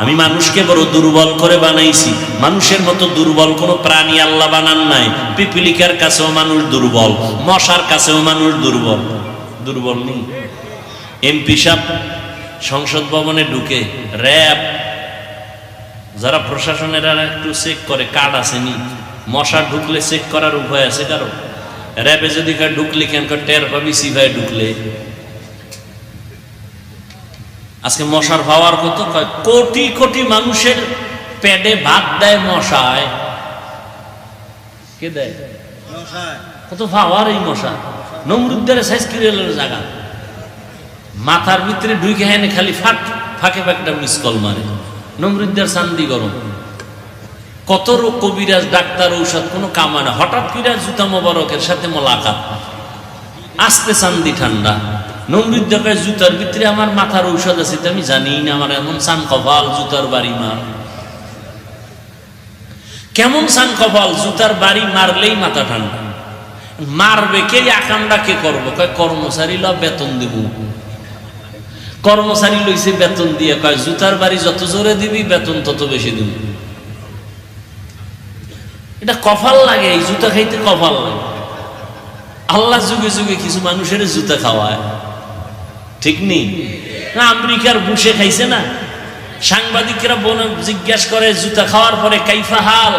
আমি মানুষকে বড় দুর্বল করে বানাইছি। মানুষের মতো দুর্বল কোনো প্রাণী আল্লাহ বানান নাই। পিপিলিকার কাছেও মানুষ দুর্বল, মশার কাছেও মানুষ দুর্বল। দুর্বল নেই। এমপি সাহেব সংসদ ভবনে ঢুকে র্যাব, যারা প্রশাসনের একটু চেক করে, কার্ড আসেনি মশা ঢুকলে চেক করার উপায় আছে কারও? র্যাবে যদি ঢুকলে কেন টের পাবি সিভাই ঢুকলে? আজকে মশার পাওয়ার কত কোটি কোটি মানুষের পেটে ভাত দেয় মশায়। কে দেয়? কত পাওয়ার এই মশা। নমরুদ্দের সাইজ কিরেলের জায়গা মাথার ভিতরে ঢুকে হেনে খালি ফাট ফাঁকে ফাঁকটা মিস কল মারে। নমরুদ্দের চান্দি গরম। কত রোগ কবিরাজ ডাক্তার ঔষধ কোনো কামা না। হঠাৎ করে জুতা মোবারকের সাথে মোলাকাত। আস্তে চান্দি ঠান্ডা। নমরুদ্দ কয় জুতার ভিতরে আমার মাথার ঔষধ আছে আমি জানি না, আমার এমন চান কপাল জুতার বাড়ি মার। কেমন চান কপাল জুতার বাড়ি মারলেই মাথা ঠান্ডা। মারবে কে আকামটা কে করব? কয়, কর্মচারী ল বেতন দেব। কর্মচারী লইছে বেতন দিয়ে, কয়, জুতার বাড়ি যত জোরে দিবি, বেতন তত বেশি দিবি। এটা কপাল লাগে, এই জুতা খাইতে কপাল লাগে। আল্লাহ যুগে যুগে কিছু মানুষের জুতা খাওয়ায়। ঠিক নেই? না, আমেরিকার বুসে খাইছে না? সাংবাদিকরা বনে জিজ্ঞাসা করে, জুতা খাওয়ার পরে কাইফা হাল?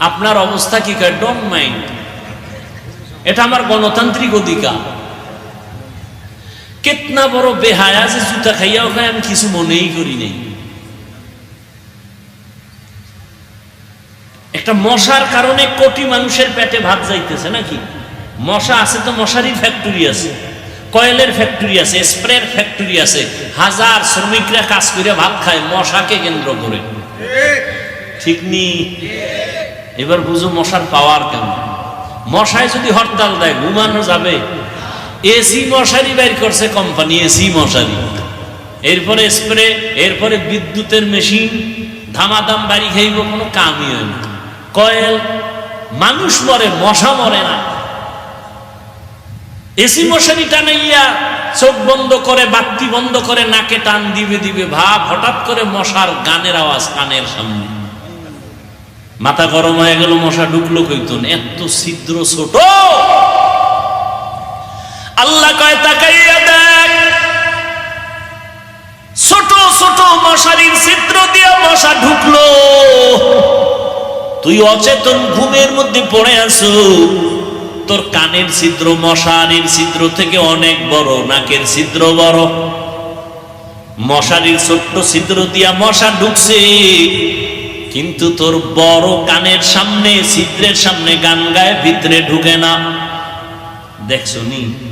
আপনার অবস্থা কি কয়? ডোন্ট মাইন্ড এটা আমার গণতান্ত্রিক অধিকার। কেতনা বড় বেহায়া যে জুতা খাইয়া ওখানে আমি কিছু মনেই করি নাই। একটা মশার কারণে কোটি মানুষের পেটে ভাত যাইতেছে নাকি? মশা আছে তো মশারি ফ্যাক্টরি আছে। কয়েলের ফ্যাক্টরি আছে, স্প্রের ফ্যাক্টরি আছে, হাজার শ্রমিকরা কাজ করে ভাত খায়, মশাকে কেন্দ্র করে। ঠিক নি? এবার বুঝো মশার পাওয়ার কেমন? মশায় যদি হরতাল দেয়, ঘুমানো যাবে। এসি মশারি বের করছে কোম্পানি এসি মশারি। এরপরে স্প্রে এরপরে বিদ্যুতের মেশিন ধামাদাম বাড়ি খাইব, কোনো কামই হয় না। কয়েল, মানুষ মরে, মশা মরে না। এসি মশারি টানাইয়া চোখ বন্ধ করে, বাতি বন্ধ করে, নাকে টান দিবে দিবে ভাব, হঠাৎ করে মশার গানের আওয়াজ কানের সামনে। মাথা গরম হয়ে গেল, মশা ঢুকলো কইতন, এত ছিদ্র ছোট। আল্লাহ কয়, তাকাইয়া দেখ, ছোট ছোট মশারির ছিদ্র দিয়ে মশা ঢুকলো। তুই অচেতন ঘুমের মধ্যে পড়ে আছো। তোর কানের ছিদ্র, মশারির ছিদ্র থেকে অনেক বড়, নাকের ছিদ্র বড়। মশারির ছোট্ট ছিদ্র দিয়া মশা ঢুকছে। কিন্তু তোর বড় কানের সামনে, ছিদ্রের সামনে গান গায়ে, ভিতরে ঢুকে না। দেখছ নি?